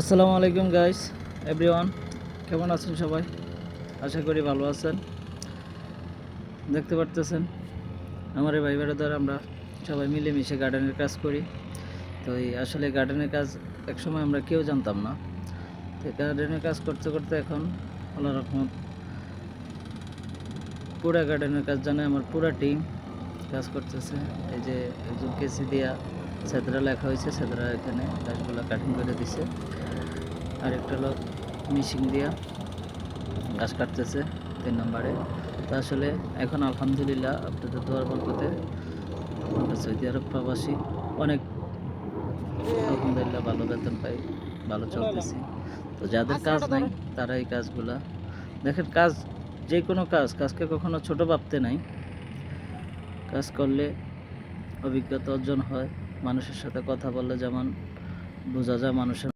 আসসালামু আলাইকুম guys everyone কেমন আছেন সবাই? আশা করি ভালো আছেন। দেখতে পারতেছেন, আমার এই ভাই বেড়াদার আমরা সবাই মিলেমিশে গার্ডেনের কাজ করি। তো এই আসলে গার্ডেনের কাজ একসময় আমরা কেউ জানতাম না। তো গার্ডেনের কাজ করতে করতে এখন আল্লাহ রহমত পুরা গার্ডেনের কাজ জানে, আমার পুরা টিম কাজ করতেছে। এই যে একজন কেসি দিয়া সেদরা লেখা হয়েছে, সেদরা এখানে গাছগুলো কাটিং করে দিছে। আর একটা লোক মিশিং দিয়া গাছ কাটতেছে তিন নম্বরে। তো আসলে এখন আলহামদুলিল্লাহ আপনাদের দোয়ার বরকতে আমরা সৌদি আরব প্রবাসী অনেক আলহামদুলিল্লাহ ভালো বেতন পাই, ভালো চলতেছি। তো যাদের কাজ নাই, তারা এই কাজগুলা দেখেন, কাজ যে কোনো কাজ, কাজকে কখনো ছোট ভাবতে নাই। কাজ করলে অভিজ্ঞতা অর্জন হয়। মানুষের সাথে কথা বললে যেমন বোঝা যায় মানুষের